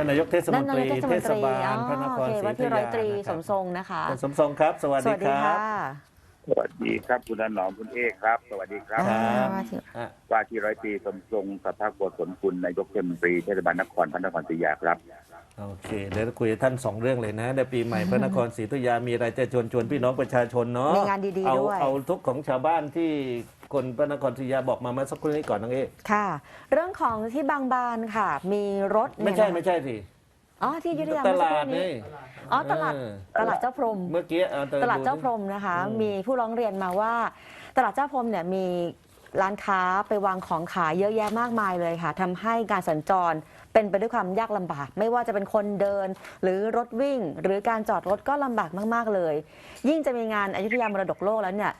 ท่านนายกเทศมนั่นนตรีนายกเทศมเทนศตรีบาอ๋ลอพระนคโอรเคศรีว่าอยุธที่ร้อยยาตรีนะคสรับมทรงนะคะท่านสมทรงครับ สวัสสดีวัสคดีรัค่ะบสวัสดีครับ คุณถนอมคุณเอกครับ สวัสดีครับอ่าครับว่าที่อะว่าที่ร้อยตรีสมทรงสัทธาโกศลคุณนายกเทศมนตรีเทศบาลนครพระนครศรีอยุธยาครับโอเคเดี๋ยวคุยกับท่านสองเรื่องเลยนะในปีใหม่พระนครศรีอยุธยามีอะไรจะชวนชวนพี่น้องประชาชนเนาะมีงานดีๆเอาด้วยเอาทุกข์ของชาวบ้านที่ คนพระนครศรีอยุธยาบอกมาเมื่อสักครู่นี้ก่อนน้องเอ๊ค่ะ เรื่องของที่บางบานค่ะ มีรถไม่ใช่เนี่ยนะไม่ใช่สิอ๋อที่อยุธยาตเมื่อสักลาคดรู่นี้ นี่อ๋อตลาดเตลาดเจ้าพรหม เมื่อกี้อะตลาดเจ้าสิพรหมนะคะ อืมมีผู้ร้องเรียนมาว่าตลาดเจ้าพรหมเนี่ยมีร้านค้าไปวางของขายเยอะแยะมากมายเลยค่ะทำให้การสัญจรเป็นไปด้วยความยากลำบาก ไม่ว่าจะเป็นคนเดิน หรือรถวิ่ง หรือการจอดรถก็ลำบากมาก ๆ เลย ยิ่งจะมีงานอยุธยามรดกโลกแล้วเนี่ย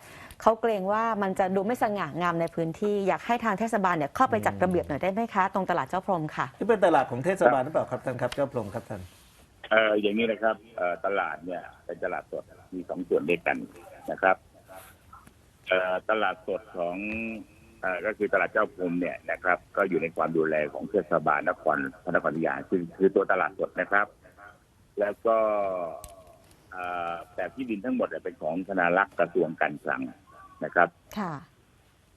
เขาเกรงว่ามันจะดูไม่สง่างามในพื้นที่อยากให้ทางเทศบาลเนี่ยเข้าไปจัดระเบียบหน่อยได้ไหมคะ ตรงตลาดเจ้าพรหมค่ะที่เป็นตลาดของเทศบาลหรือเปล่าครับท่านครับเจ้าพรหมครับท่านเอ่ออย่างนี้นะครับเอ่อตลาดเนี่ยเป็นตลาดสดมีสองส่วนด้วยกันนะครับเอ่อตลาดสดของเอ่อก็คือตลาดเจ้าพรมเนี่ยนะครับ ก็อยู่ในความดูแลของเทศบาลนครพระนครศรีอยุธยาคือคือตัวตลาดสดนะครับ แล้วก็เอ่อแต่ที่ดินทั้งหมดเนี่ยเป็นของธนารักษ์กระทรวงการคลัง นะครับค่ะ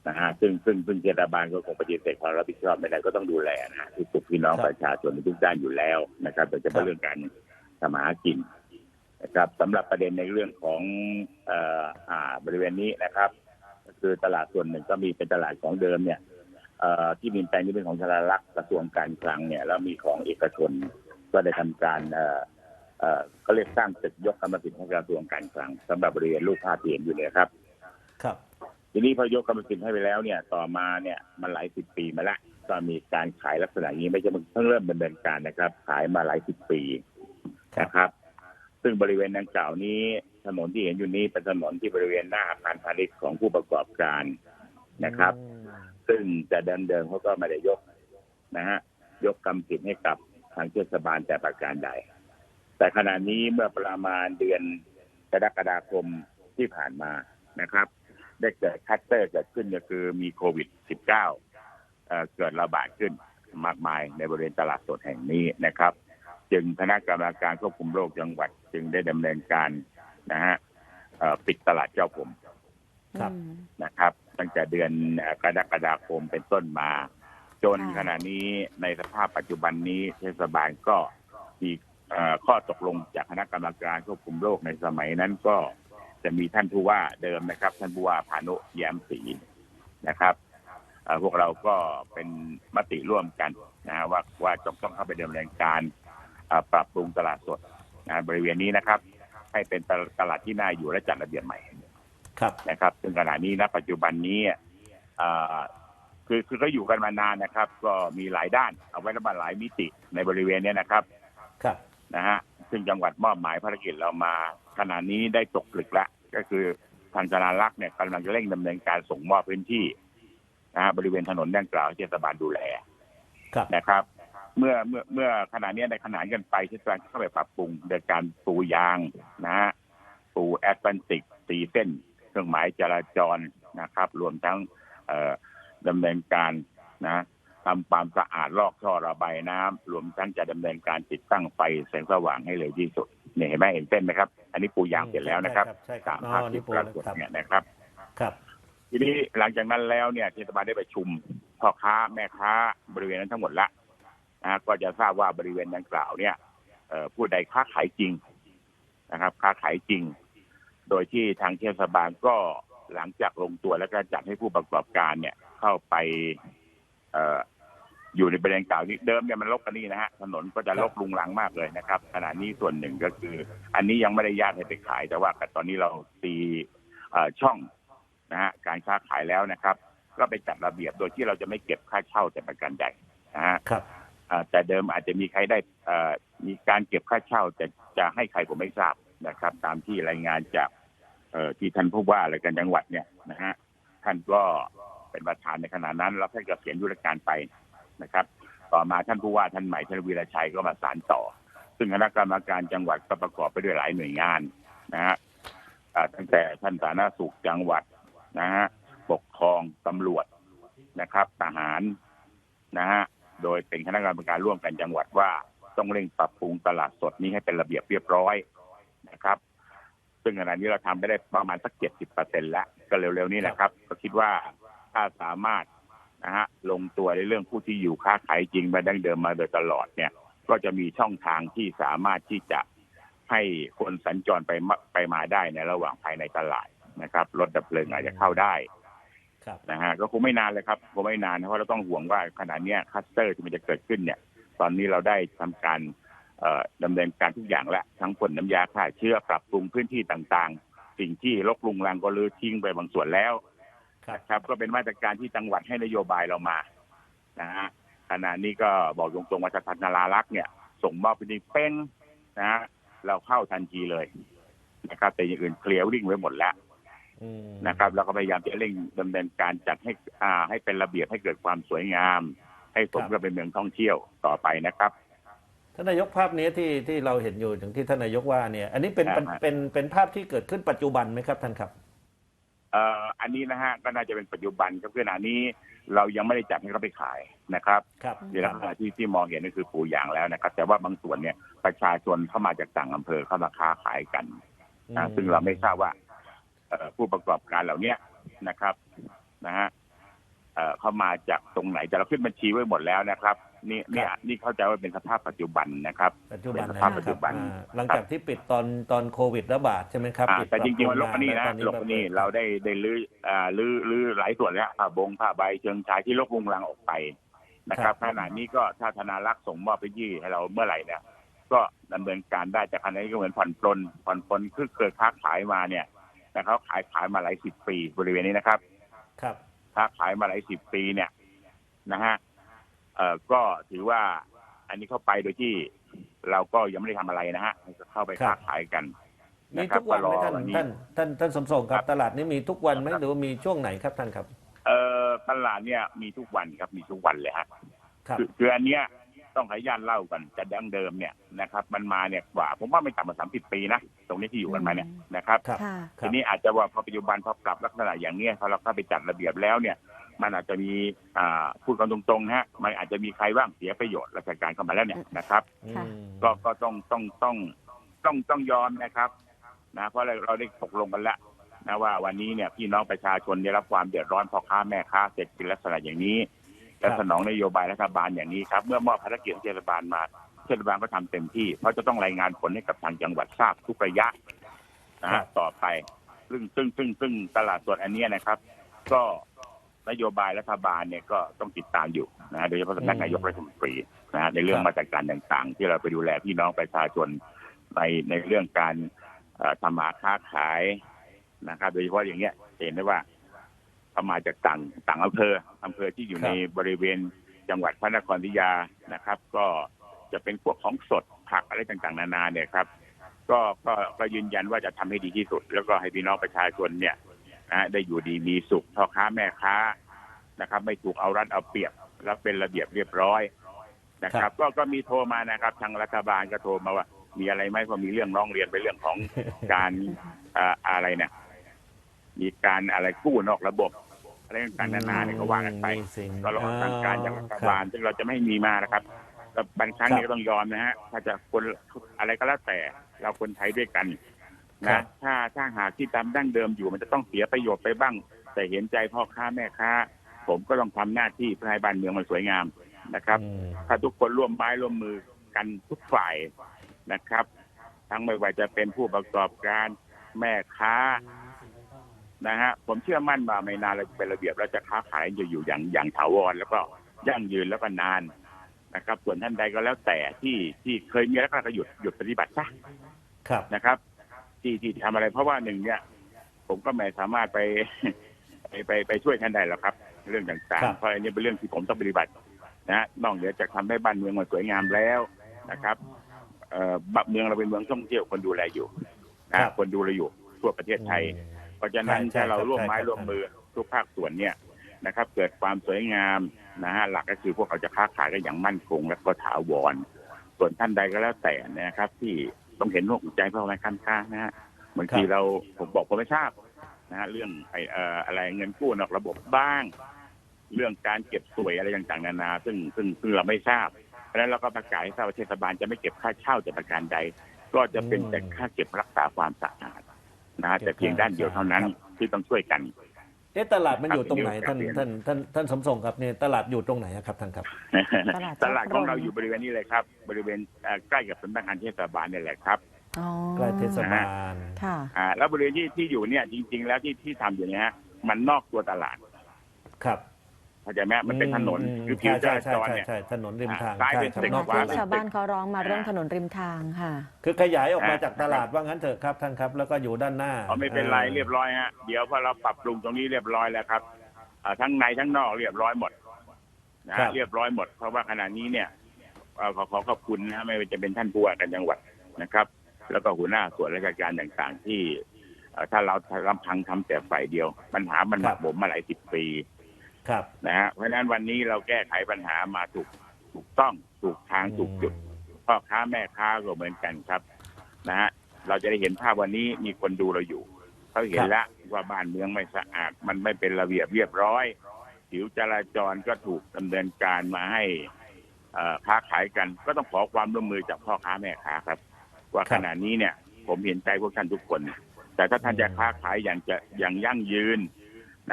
นะฮะซึ่งซึ่งซึ่งเทศบาลก็คงปฏิเสธความรับผิดชอบไม่ได้ก็ต้องดูแลนะฮะทุกสุขพี่น้องครับประชาชนในทุกด้านอยู่แล้วนะครับโดยเฉครัพาะบเรื่องการทำมาหากินนะครับสำหรับประเด็นในเรื่องของเอ่ออ่าบริเวณนี้นะครับ ก็คือตลาดส่วนหนึ่งก็มีเป็นตลาดของเดิมเนี่ยเอ่อที่ดินแปลงนี้เป็นของธนารักษ์กระทรวงการคลังเนี่ยแล้วมีของเอกชนก็ได้ทำการเอ่อเอ่อเขาเรียกสร้างตึกยกกรรมสิทธิ์ของกระทรวงการคลังสำหรับบริเวณลูกภาพที่เห็นอยู่เนี่ยครับ ครับ ทีนี้พอยกกรรมสิทธิ์ให้ไปแล้วเนี่ย ต่อมาเนี่ยมันหลายสิบปีมาแล้วก็มีการขายลักษณะนี้ไม่ใช่เพิ่งเริ่มดำเนินการนะครับ ขายมาหลายสิบปีนะครับ ซึ่งบริเวณดังกล่าวนี้ถนนที่เห็นอยู่นี้เป็นถนนที่บริเวณหน้าอาคารพาณิชย์ของผู้ประกอบการนะครับ ซึ่งแต่เดิมๆเขาก็ไม่ได้ยกนะฮะยกกรรมสิทธิ์ให้กับทางเทศบาลแต่ประการใด แต่ขณะนี้เมื่อประมาณเดือนกรกฎาคมที่ผ่านมานะครับ ได้เกิดคัตเตอร์เกิดขึ้นก็คือมีโควิด -19 เอ่อเกิดระบาดขึ้นมากมายในบริเวณตลาดสดแห่งนี้นะครับ จึงคณะกรรมการควบคุมโรคจังหวัด จึงได้ดำเนินการนะฮะเอ่อปิดตลาดเจ้าผมครับอืมนะครับ ตั้งแต่เดือนเอ่อกรกฎาคมเป็นต้นมา จนค่ะขณะนี้ในสภาพปัจจุบันนี้เทศบาลก็มีเอ่อข้อตกลงจากคณะกรรมการควบคุมโรคในสมัยนั้นก็ จะมีท่านผู้ว่าเดิมนะครับ ท่านผู้ว่าพานุแย้มศรีนะครับเอ่อพวกเราก็เป็นมติร่วมกันนะฮะว่าว่าจะต้องเข้าไปดำเนินการเอ่อปรับปรุงตลาดสดนะบริเวณนี้นะครับ ให้เป็นตลาดตลาดที่น่าอยู่และจัดระเบียบใหม่ครับนะครับ ซึ่งขณะนี้ณปัจจุบันนี้เอ่อคือคือเขาอยู่กันมานานนะครับ ก็มีหลายด้านเอาไว้แล้วมาหลายมิติในบริเวณเนี้ยนะครับ ครับนะฮะ ซึ่งจังหวัดมอบหมายภารกิจเรามา ขณะนี้ได้ตกผลึกแล้วก็คือทางธนารักษ์เนี่ยกำลังจะเร่งดำเนินการส่งมอบพื้นที่นะฮะบริเวณถนนดังกล่าวให้เทศบาลดูแลครับนะครับ เมื่อเมื่อเมื่อขณะนี้ในขนานกันไปเทศบาลเข้าไปปรับปรุงโดยการปูยางนะฮะปูแอสฟันติกสีเส้น เครื่องหมายจราจรนะครับ รวมทั้งเอ่อดำเนินการนะ ทำความสะอาดลอกท่อระบายน้ำรวมทั้งจะดำเนินการติดตั้งไฟแสงสว่างให้เร็วที่สุดเนี่ยเห็นไหมเห็นเส้นไหมครับ อันนี้ปูยางเสร็จแล้วนะครับใช่ครัตาบมอ๋ภาพอนี่ที่ปูปแล้ราวกฏครับ เนี่ยนะครับ ครับ ทีนี้หลังจากนั้นแล้วเนี่ยเทศบาลได้ประชุมพ่อค้าแม่ค้าบริเวณนั้นทั้งหมดละนะก็จะทราบว่าบริเวณดังกล่าวเนี่ยเอ่อผู้ใดค้าขายจริงนะครับ ค้าขายจริง โดยที่ทางเทศบาลก็หลังจากลงตัวแล้วก็จัดให้ผู้ประกอบการเนี่ยเข้าไปเอ่อ อยู่ในบริเวณกล่าวนี้เดิมเนี่ยมันรกกันนี่นะฮะถนนก็จะรกลุงลังมากเลยนะครับขณะนี้ส่วนหนึ่งก็คือ อันนี้ยังไม่ได้ญาติให้ไปขาย แต่ว่าตอนนี้เราตีเอ่อช่องนะฮะการค้าขายแล้วนะครับ ก็ไปจัดระเบียบโดยที่เราจะไม่เก็บค่าเช่าแต่ประกันใดนะฮะครับอ่าแต่เดิมอาจจะมีใครได้เอ่อมีการเก็บค่าเช่าแต่จะให้ใครผมไม่ทราบนะครับ ตามที่รายงานจากเอ่อที่ท่านผู้ว่าอะไรกันจังหวัดเนี่ยนะฮะท่านก็เป็นประธานในขณะนั้นแล้วท่านก็เขียนยุทธการไป นะครับ ต่อมาท่านผู้ว่าท่านใหม่ท่านวีระชัยก็มาสานต่อ ซึ่งคณะกรรมการจังหวัดก็ประกอบไปด้วยหลายหน่วยงานนะฮะตั้งแต่ท่านสาธารณสุขจังหวัดนะฮะปกครองตำรวจนะครับทหารนะฮะโดยเป็นคณะกรรมการร่วมกันจังหวัดว่าต้องเร่งปรับปรุงตลาดสดนี้ให้เป็นระเบียบเรียบร้อยนะครับ ซึ่งขณะนี้เราทำไปได้ประมาณสักเจ็ดสิบเปอร์เซ็นแล้ว ก็เร็วๆนี้นะครับ ก็คิดว่าถ้าสามารถ นะฮะลงตัวในเรื่องผู้ที่อยู่ค้าขายจริงมาดั้งเดิมมาโดยตลอดเนี่ย ก็จะมีช่องทางที่สามารถที่จะให้คนสัญจรไปมาไปมาได้ในระหว่างภายในตลาดนะครับรถดับเพลิงอาจจะเข้าได้ครับนะฮะก็คงไม่นานเลยครับคงไม่นานเพราะเราต้องห่วงว่าขณะเนี้ยคลัสเตอร์ที่มันจะเกิดขึ้นเนี่ย ตอนนี้เราได้ทำการเอ่อดำเนินการทุกอย่างแล้วทั้งพ่นน้ำยาฆ่าเชื้อปรับปรุงพื้นที่ต่างๆ สิ่งที่รกรุงรังก็ลือทิ้งไปบางส่วนแล้วครับ นะครับ ก็เป็นมาตรการที่จังหวัดให้นโยบายเรามานะฮะขณะนี้ก็บอกตรงๆว่าสถานนารารักษ์เนี่ย ส่งมอบไปที่เป้งนะฮะเราเข้าทันทีเลยนะครับ แต่อย่างอื่นเคลียร์ริ่งไว้หมดแล้วอืมนะครับเราก็พยายามจะเร่งดำเนินการจัดให้อ่า ให้เป็นระเบียบให้เกิดความสวยงาม ให้สมกับเป็นเมืองท่องเที่ยวต่อไปนะครับท่านนายกภาพนี้ที่ที่เราเห็นอยู่อย่างที่ท่านนายกว่าเนี่ย อันนี้เป็นเป็นอ่าฮะเป็นเป็นภาพที่เกิดขึ้นปัจจุบันไหมครับท่านครับเอ่ออันนี้นะฮะก็น่าจะเป็นปัจจุบันครับขณะนี้ เรายังไม่ได้จัดให้เขาไปขายนะครับครับในลักษณะที่ที่มองเห็นก็คือปูอย่างแล้วนะครับ แต่ว่าบางส่วนเนี่ยประชาชนเข้ามาจากต่างอำเภอเข้ามาค้าขายกันนะซึ่งเราไม่ทราบว่าเอ่อผู้ประกอบการเหล่าเนี้ยนะครับนะฮะเอ่อเข้ามาจากตรงไหนแต่เราขึ้นบัญชีไว้หมดแล้วนะครับ นี่เนี่ยนี่เข้าใจว่าเป็นสภาพปัจจุบันนะครับปัจจุบันเป็นสนะภาพคปัรัจจุบันอ่าหลังจากที่ปิดตอนตอนโควิดระบาดใช่ไหมครับอ่าปิดแต่จริงๆปมันลปบกว่านี้นะตอลบกว่านี้แบบเราได้ได้ลื้ออ่าลื้อลื้อหลายส่วนแล้วผ้าบงผ้าใบเชิงชายที่ลกลุงลังออกไปนะครับขณะนี้ก็ถ้าธนารักษ์ส่งมอบไปยี่ให้เราเมื่อไหร่เนี่ยก็ดำเนินการได้แต่ขณะนี้ก็เหมือนผ่อนปลนผ่อนปลนคือเคยค้าขายมาเนี่ยนะครับขายขายมาหลายสิบปีบริเวณนี้นะครับ ครับค้าขายมาหลายสิบปีเนี่ยนะฮะ เอ่อก็ถือว่าอันนี้เข้าไปโดยที่เราก็ยังไม่ได้ทำอะไรนะฮะเข้าไปค้าขายกันมีนะครัทุบกวันไหมก็รอท่านวันนี้ท่านท่านท่านสมทรงครัครับ บตลาดนี้มีทุกวันไหมหรือว่ามีช่วงไหนครับท่านครับเอ่อตลาดเนี่ยมีทุกวันครับมีทุกวันเลยฮะ ครับ คือคืออันเนี้ยต้องให้ญาติเล่ากันจะดั้งเดิมเนี่ยนะครับ มันมาเนี่ยกว่า ผมว่าไม่ต่ำกว่าสามสิบปีนะตรงนี้ที่อยู่กันมาเนี่ยนะครับครับค่ะคทีรับนี้อาจจะว่าพอปัจจุบันพอปรับลักษณะอย่างเนี้ยพอเราเข้าไปจัดระเบียบแล้วเนี่ย มันอาจจะมีอ่าพูดกันตรงๆนะฮะมันอาจจะมีใครบ้างเสียประโยชน์ราชการเข้ามาแล้วเนี่ยนะครับค่ะอืมก็ก็ต้องต้องต้องต้องต้องยอมนะครับนะเพราะเราเราได้ตกลงกันแล้วนะว่าวันนี้เนี่ยพี่น้องประชาชนได้รับความเดือดร้อนพ่อค้าแม่ค้าเสร็จเป็นลักษณะอย่างนี้ และสนองนโยบายรัฐบาลอย่างนี้ครับ เมื่อมอบภารกิจให้เทศบาลมาเทศบาลก็ทำเต็มที่ เพราะจะต้องรายงานผลให้กับทางจังหวัดทราบทุกระยะนะครัฮะบต่อไป ซึ่งซึ่งซึ่งซึ่งตลาดสดอันเนี้ยนะครับ ก็ นโยบายรัฐบาลเนี่ยก็ต้องติดตามอยู่นะฮะโดยเฉพาะสำนักนายกรัฐมนตรีนะฮะในเรื่องมาตรการต่างๆ ที่เราไปดูแลพี่น้องประชาชนในในเรื่องการเอ่อทำมาค้าขายนะครับ โดยเฉพาะอย่างเงี้ยเห็นได้ว่าเขามาจากต่างต่างอำเภออำเภอที่อยู่ครับในบริเวณจังหวัดพระนครศรีอยุธยานะครับ ก็จะเป็นพวกของสดผักอะไรต่างๆ นานาเนี่ยครับ ก็ก็ก็ยืนยันว่าจะทำให้ดีที่สุด แล้วก็ให้พี่น้องประชาชนเนี่ย นะฮะได้อยู่ดีมีสุขพ่อค้าแม่ค้านะครับ ไม่ถูกเอารัดเอาเปรียบแล้วเป็นระเบียบเรียบร้อยนะคครัรับบก็ก็มีโทรมานะครับ ทางรัฐบาลก็โทรมาว่า มีอะไรไหมพอมีเรื่องร้องเรียนไปเรื่องของการอ่าอะไรเนี่ยมีการอะไรกู้นอกระบบอะไรต่างๆนานาเนี่ยก็ว่ากันไปมีสิ่งก็รอทางการจากรัฐบาลซึ่งเราจะไม่ให้มีมานะครับแต่บางครั้งครับเนี่ยก็ต้องยอมนะฮะถ้าจะคนอะไรก็แล้วแต่เราคนไทยด้วยกันครั นะบถ้าถ้าหากที่ตามดั้งเดิมอยู่มันจะต้องเสียประโยชน์ไปบ้าง แต่เห็นใจพ่อค้าแม่ค้า ผมก็ต้องทำหน้าที่เพื่อให้บ้านเมืองมันสวยงามนะครับอืมถ้าทุกคนร่วมไม้ร่วมมือกันทุกฝ่ายนะครับ ทั้งไม่ว่าจะเป็นผู้ประกอบการแม่ค้านะฮะผมเชื่อมั่นว่าไม่นานเราจะเป็นระเบียบเราจะค้าขายจะอยู่อย่างอย่างถาวรแล้วก็ยั่งยืนแล้วก็นานนะครับ ส่วนท่านใดก็แล้วแต่ที่ที่เคยมีแล้วก็หยุดหยุดปฏิบัติซะครับนะครับ ที่ที่ทำอะไรเพราะว่าหนึ่งเนี่ย ผมก็ไม่สามารถไป ไปไปไปช่วยท่านได้หรอกครับ เรื่องต่างครัๆบเพราะอันนี้เป็นเรื่องที่ผมต้องปฏิบัตินะนอกเหนือจากทำให้บ้านเมืองมันสวยงามแล้วนะครับเอ่อบ้านเมืองเราเป็นเมืองท่องเที่ยวคนดูแลอยู่นะคนดูแลอยู่ทั่วประเทศไทย เพราะฉะนั้นใช่ถ้าเราครับร่วมไม้ใช่ครับ ร่วมมือทุกภาคส่วนเนี่ยนะครับ เกิดความสวยงามนะฮะหลักก็คือพวกเขาจะค้าขายกันอย่างมั่นคงและก็ถาวรส่วนท่านใดก็แล้วแต่นะครับ ที่ ต้องเห็นหัวใจเพราะอะไรการค้านะฮะบางทีเราผมบอกผมไม่ทราบนะฮะเรื่องไออะไรเงินกู้นอกระบบบ้าง เรื่องการเก็บสวยอะไรต่างๆนานา ซึ่งซึ่งซึ่งเราไม่ทราบ เพราะฉะนั้นเราก็ประกาศให้ทราบว่าเทศบาลจะไม่เก็บค่าเช่าแต่ประการใด ก็จะเป็นแต่ค่าเก็บรักษาความสะอาดนะฮะแต่เพียงด้านเดียวเท่านั้นที่ต้องช่วยกัน เอ๊ะตลาดมันอยู่ตรงไหนครัท่าบนเรียนท่านท่านท่านสมทรงครับเนี่ยตลาดอยู่ตรงไหนอะครับท่านครับตลาดตลาดของเราเจ้าพรมอยู่บริเวณนี้เลยครับ บริเวณเอ่อใกล้กับสำนักงานเทศบาลนี่แหละครับอ๋อใกล้เทศบาลค่ะอ่าแล้วบริเวณที่ที่อยู่เนี่ยจริง ๆ แล้วที่ที่ทำอยู่เนี่ยฮะมันนอกตัวตลาดครับ เข้าใจไหมมันเป็นถนนมคือผิวจใช่ราใช่จรใช่เนี่ยใช่ถนนริมทางซ้ายใช่เป็นครับตึกนอกขวาตัวที่ชาวบ้านเขาร้องมาเรื่องถนนริมทางค่ะ คือขยายออกมาอ่าจากตลาดว่างั้นเถอะครับท่านครับ แล้วก็อยู่ด้านหน้าอ๋อไม่เป็นไรเรียบร้อยฮะเดี๋ยวพอเราปรับปรุงตรงนี้เรียบร้อยแล้วครับอ่าทั้งในทั้งนอกเรียบร้อยหมดนะฮะเรียบร้อยหมด เพราะว่าขณะนี้เนี่ยเอ่อขอขอขอบคุณนะฮะไม่ว่าจะเป็นท่านผู้ว่าการจังหวัดนะครับ แล้วก็หัวหน้าส่วนราชการต่างๆ ที่เอ่อถ้าเราลำพังทำแต่ฝ่ายเดียว ปัญหามันหมักหมมมาหลายสิบปี ครับนะฮะเพราะฉะนั้นวันนี้เราแก้ไขปัญหามาถูกถูกต้องถูกทางถูกจุดพ่อค้าแม่ค้าก็เหมือนกันครับนะฮะเราจะได้เห็นภาพวันนี้มีคนดูเราอยู่เขาเห็นแล้วว่าบ้านเมืองไม่สะอาด มันไม่เป็นระเบียบเรียบร้อยผิวจราจรก็ถูกดำเนินการมาให้เอ่อค้าขายกันก็ต้องขอความร่วมมือจากพ่อค้าแม่ค้าครับ ว่าครัขบณะนี้เนี่ย ผมเห็นใจพวกท่านทุกคน แต่ถ้าท่านจะค้าขายอย่างจะอย่างยั่งยืน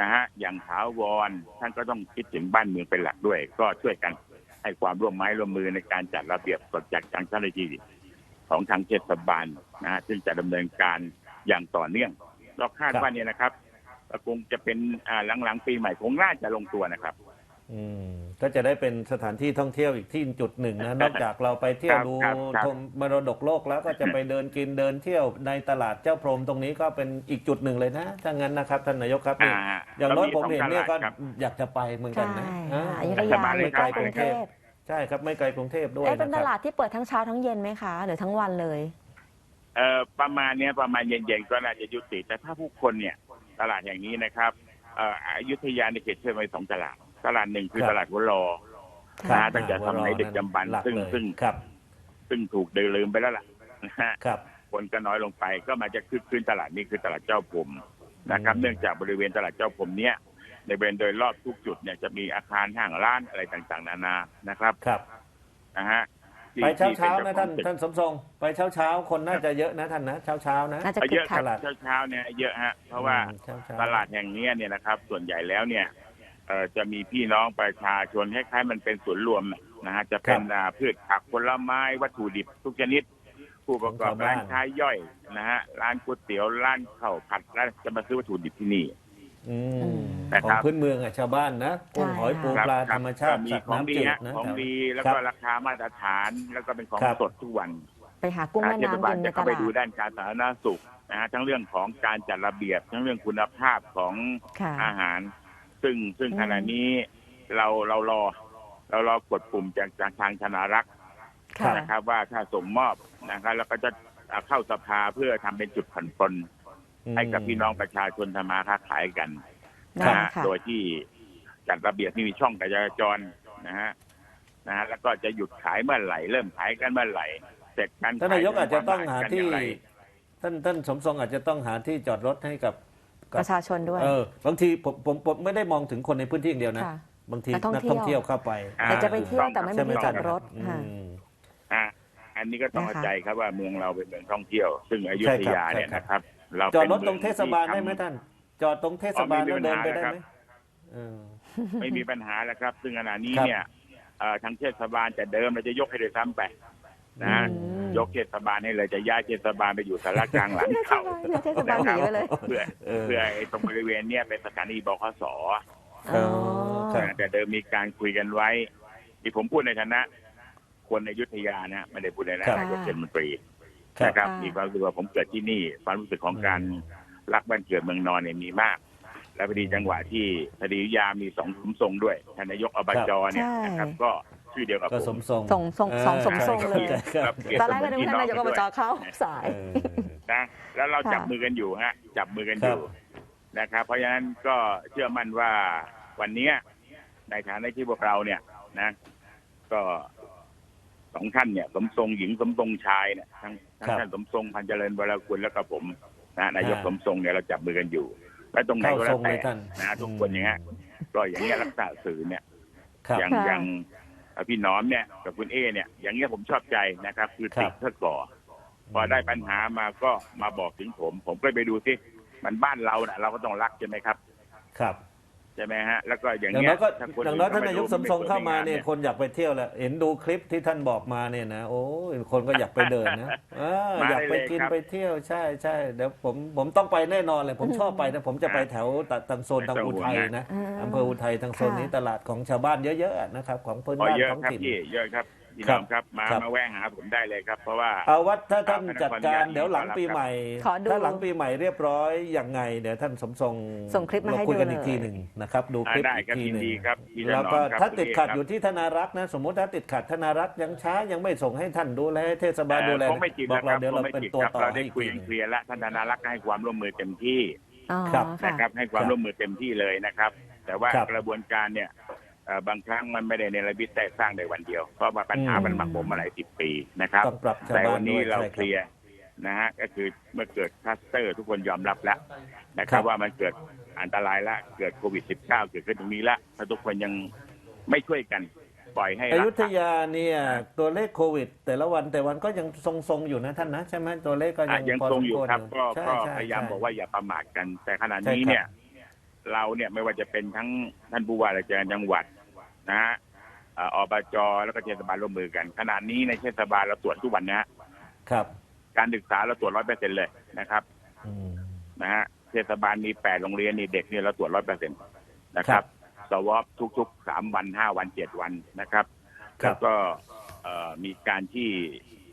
นะฮะอย่างถาวรท่านก็ต้องคิดถึงบ้านเมืองเป็นหลักด้วย ก็ช่วยกันให้ความร่วมไม้ร่วมมือในการจัดระเบียบกฎจากทางเจ้าหน้าที่ของทางเทศบาลนะฮะซึ่งจะดำเนินการอย่างต่อเนื่องเราคาดว่าเนี่ยนะครับคงจะเป็นอ่าหลังๆปีใหม่คงน่าจะลงตัวนะครับ อืมก็จะได้เป็นสถานที่ท่องเที่ยวอีกที่จุดหนึ่งนะนอกจากเราไปเที่ยวครับดูครับครับ ชมมรดกโลกแล้วก็จะไปเดินกินเดินเที่ยวในตลาดเจ้าพรมตรงนี้ก็เป็นอีกจุดหนึ่งเลยนะถ้างั้นนะครับท่านนายกครับนี่อ่าอย่างน้อยผมเห็นเนี่ยก็ครับอยากจะไปเหมือนกันใช่นะค่ะอ่าอยุธยามาหเลรืยอคใกรับล้กรุงเทพใช่ครับไม่ไกลกรุงเทพด้วยเอ๊ะเป็นนะตคลารับดที่เปิดทั้งเช้าทั้งเย็นไหมคะ หรือทั้งวันเลย เอ่อประมาณเนี้ยประมาณเย็นๆก็น่าจะยุติแต่ถ้าผู้คนเนี่ยตลาดอย่างนี้นะครับเอ่ออยุธยาในเขตเชื่อมไปสองตลาด ตลาดหนึ่งคือครับ ตลาดหัวรอค่ะนะตั้งแต่สมัยดึกดำบรรพ์หลักซึ่งเลยซึ่งครับซึ่งถูกเดินลืมไปแล้วล่ะนะฮะครับ คนก็น้อยลงไปก็มาจะคึกคืนตลาดนี้คือตลาดเจ้าพรมนะครับ อืม เนื่องจากบริเวณตลาดเจ้าพรมเนี้ยในบริเวณโดยรอบทุกจุดเนี่ยจะมีอาคารห้างร้านอะไรต่างๆ นานานะครับครับ นะฮะที่ไปเช้าที่เช้าป็นะจ้ท่านของตึกท่านสมทรงไปเช้าเช้าๆคนน่าจะเยอะนะท่านนะเช้าเช้าๆนะ น่าจะเอาคึเยกอะคคัรับกเช้าเช้าๆเนี่ยเยอะฮะเพราะว่าอืมเช้ๆตลาดแห่งเนี้ยเนี่ยนะครับ ส่วนใหญ่แล้วเนี่ย เอ่อจะมีพี่น้องประชาชนคล้ายๆมันเป็นศูนย์รวมน่ะนะฮะจะเป็นอ่าพืชผักผลไม้วัตถุดิบทุกชนิด ผู้ประกอบร้านค้าย่อยนะฮะร้านก๋วยเตี๋ยวร้านข้าวผัดร้านจะมาซื้อวัตถุดิบที่นี่ อืมนะขอครังบ พื้นเมืองอะชาวบ้านนะกุ้งใช่หอยปูค่ะปลาคธบรรมชาติก็มีสัตว์ของน้ำดีจืดฮะนะของดีแล้วคก็รับราคามาตรฐานแล้วก็เป็นของครับ สดทุกวัน ไปหากุ้งแม่เทศน้ำบาลกินในจะตเข้าไปลาดูดด้านการสาธารณสุขนะฮะทั้งเรื่องของการจัดระเบียบ ทั้งเรื่องคุณภาพของค่ะ อาหาร ซึ่งซึ่งอืมขณะนี้เราเรารอ เรารอกดปุ่มจากจากทางธนารักษ์ค่ะ นะครับ ว่าถ้าส่งมอบนะครับแล้วก็จะเข้าสภาเพื่อทำเป็นจุดผ่อนปลนให้กับพี่น้องประชาชนทำมาค้าขายกันได้นะฮะค่ะ โดยที่จัดระเบียบที่มีช่องการจราจรนะฮะนะฮะแล้วก็จะหยุดขายเมื่อไหร่ เริ่มขายกันเมื่อไหร่เสร็จการท่านนายกอาจจะต้องหากันที่ย่งไรท่านท่านสมทรงอาจจะต้องหาที่จอดรถให้กับ ปกับระชาชนด้วย เออบางทีผมผมผมไม่ได้มองถึงคนในพื้นที่อย่างเดียวนะ ค่ะบางทีนักท่องนักท่องเที่เที่ยยว วเข้าไป อ่าแต่จะไปเที่ยวแต่ไม่ใช่มีหที่จอดรถอืค่ะ ม อะอันนี้ก็ต้องนะคะ เข้าใจครับว่าเมืองเราเป็นเมืองท่องเที่ยว ซึ่งอยุใช่ธครับยาเนี่ยใช่ครับนะครับ เราจอดป็นรถตรงเทศบาลได้ไหมมืองที่ท่าน จอดตรงเทศบาลอ๋อไม่แล้วมีเดินไปปัญหาได้นะครับไหมเออทำไม่มีปัญหาแล้วครับ ซึ่งขณะนี้ครับ เนี่ยเอ่อทางเทศบาลแต่เดิมเราจะยกให้เลยซ้ำไป นะฮะอืมยกเทศบาลให้เลยจะย้ายเทศบาลไปอยู่สารกลางหลังเขาเทศบาลหนีไปเลยเพื่อเออเพื่อไอ้ตรงบริเวณเนี้ยเป็นสถานีบขสอ๋อครับแต่เดิมมีการคุยกันไว้ ที่ผมพูดในฐานะ คนในอยุธยานะไม่ได้พูดในฐาครันะบนายกเทศมนตรีครับนะครับค่ะมีความรู้สึกว่าผมเกิดที่นี่ความรู้สึกของการอืมรักบ้านเกิดเมืองนอนเนี่ยมีมาก และพอดีจังหวะที่พอดีอยุธยามีสองสมทรงด้วยท่านนายกอบจเนี่ยใช่นะครับก็ ชื่อเดียวกับก็ผสมมทรงส่งส่งสองสมทรงเลยใช่ครับตอนแรกก็นึกว่าท่านนายกอบจเข้าสาย เออ นะแล้วเราค่ะจับมือกันอยู่ฮะจับมือกันอครัยู่บนะครับ เพราะฉะนั้นก็เชื่อมั่นว่าวันเนี้ยในฐานะที่พวกเราเนี่ยนะ ก็สองท่านเนี่ย สมทรงหญิงสมทรงชายเนี่ยทั้งทั้งครับท่านสมทรงพันเจริญวรกุลแล้วก็ผมนะนายกอ่า สมทรงเนี่ยเราจับมือกันอยู่และตรงไหนก็แล้เข้าวทรงแต่เลยท่านนะทุกคนอย่างเงี้ยก็อย่างเงี้ยรักษาสื่อเนี่ย ครับ อย่างค่ะ อย่างเอ่อ พี่หน้อมเนี่ยกับคุณเอเนี่ย อย่างเงี้ยผมชอบใจนะครับ คือครับติดเพื่อก่อ พอได้ปัญหามาก็มาบอกถึงผม ผมก็ไปดูสิมันบ้านเราน่ะ เราก็ต้องรักใช่ไหมครับ ครับ ใช่ไหมฮะแล้วก็อย่างอย่างเงี้น้อยยก็ถ้อย่างน้อยท่านไม่นายกดูสมทรงไปิดเข้ามาเนี่ยงคนอยากไปเที่ยวแล้วเห็นดูคลิปที่ท่านบอกมาเนี่ยนะโอ้ยคนก็อยากไปเดินนะเอออยากไปกินไปเที่ยวใช่ใช่เดี๋ยวผมผมต้องไปแน่นอนเลยผมชอบไปนะผมจะไปแถวตะทางโซนทางอุทัยนะอืมอำเภออุทัยทางโซนนี้ค่ะ ตลาดของชาวบ้านเยอะๆนะครับ ของพื้นอ๋อบ้านเยอะท้องครับถิ่น พี่เยอะครับ พี่ครัน้บองครับมาครับ มาแวะหาผมได้เลยครับ เพราะว่า เอาว่าถ้าท่านครับจัดการขออนุญาตเดี๋ยวหลังปีใหม่ ขอดูถ้าหลังปีใหม่เรียบร้อยยังไงเดี๋ยวท่านสมทรงส่งคลิปมาให้เรคุยกันดูอีกเลยทีหนึ่งนะครับดูคลิปได้อีกครับทียินหนึ่งดีครับพี่ถนอมแล้วก็ครับถ้าติดขัดครับ อยู่ที่ธนารักษ์นะ สมมติถ้าติดขัดธนารักษ์ยังช้ายังไม่ส่งให้ท่านดูแลให้เทศบาลดูแลคงไม่จริงบอกนะคเรารับเดี๋ยวคเรางไม่เป็นจริงตัวครับต่อเราให้ได้อีกคุยทีหกันนึ่ง เคลียร์แล้วท่านธนารักษ์ก็ให้ความร่วมมือเต็มที่อ๋อครับ ค่ะ นะครับ ให้ความครับร่วมมือเต็มที่เลยนะครับ แต่ว่าครับ กระบวนการเนี่ยเอ่อ บางครั้งมันไม่ได้ในระบิดแต่สร้างในวันเดียว เพราะว่าปัญหาอืมมันหมักหมมมาหลายสิบปีนะครับ ต้องปรับชาวแต่บ้าวันนนี้ด้วยเราใช่เคลียร์นะฮะก็คือเมื่อเกิดคลัสเตอร์ ทุกคนยอมรับแล้วนะคครัรับบ ว่ามันเกิดอันตรายละเกิดโควิด -19 เกิดขึ้นตรงนี้ละถ้าทุกคนยังไม่ช่วยกันปล่อยให้อรัยุกธษายาเนี่ยตัวเลขโควิด แต่ละวันแต่วันก็ยังทรงๆอยู่นะท่านนะ ใช่ไหมตัวเลขก็อะยังยังพอทสรงมอยู่ควรครับ ก็ใช่ก็ใช่พยายามใช่ บอกว่าอย่าประมาทกัน แต่ขณะใช่นี้ครับ เนี่ย เราเนี่ยไม่ว่าจะเป็นทั้งท่านผู้ว่าราชการจังหวัดนะฮะเอ่ออบจแล้วก็เทศบาลร่วมมือกันขณะนี้ในเทศบาลเราตรวจทุกวันนะฮะครับ การศึกษาเราตรวจร้อยเปอร์เซ็นเลยนะครับอืมนะฮะเทศบาลมีแปดโรงเรียนนี่เด็กเนี่ยเราตรวจร้อยเปอร์เซ็นนะคครัรับบสวอปทุกๆสามวันห้าวันเจ็ดวันนะครับครัแล้บวก็เอ่อมีการที่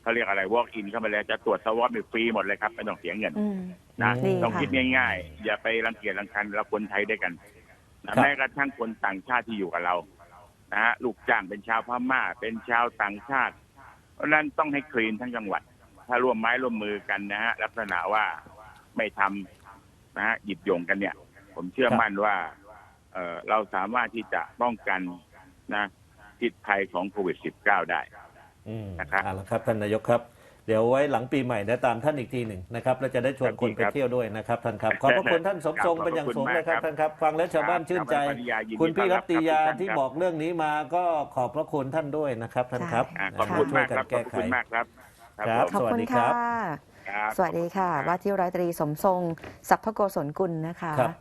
เขาเรียกอะไร walk in เข้ามาเลยจะตรวจสวอปฟรีหมดเลยครับไม่ต้องเสียเงินอืม นะอืมดีต้องค่ะคิดง่ายๆ อย่าไปรังเกียจรังคันเราคนไทยด้วยกันนะครับ แม้กระทั่งคนต่างชาติที่อยู่กับเรานะฮะลูกจ้างเป็นชาวพม่า เป็นชาวต่างชาติ เพราะฉะนั้นต้องให้คลีนทั้งจังหวัด ถ้าร่วมไม้ร่วมมือกันนะฮะลักษณะว่าไม่ทำนะฮะหยิบโยงกันเนี่ย ผมเชื่อมั่นว่า เอ่อเราสามารถที่จะป้องกันนะพิษภัยของโควิด -19 ได้ อืมนะครับ เอาละครับท่านนายกครับ เดี๋ยวไว้หลังปีใหม่เดี๋ยวตามท่านอีกทีหนึ่งนะครับแล้วจะได้ชวนคนไปเที่ยวด้วยนะครับท่านครับขอบพระคุณท่านสมทรงเป็นอย่างสูงเลยครับท่านครับ ฟังแล้วชาวบ้านชื่นใจครับปริยายินดีคุณพี่ต้อนรัรับตติยาครับทุกท่านที่ครับบอกเรื่องนี้มาก็ขอบพระคุณท่านด้วยนะครับท่านครับอะะขอบคุณช่วยมากกันครับขแก้อบไขคุณมากครับครับผมขอบสวัสคุณดีครัค่ะบครับสวัสดีค่ะ ว่าที่ร้อยตรีสมทรงสัพพโกศลกุลนะคะครับ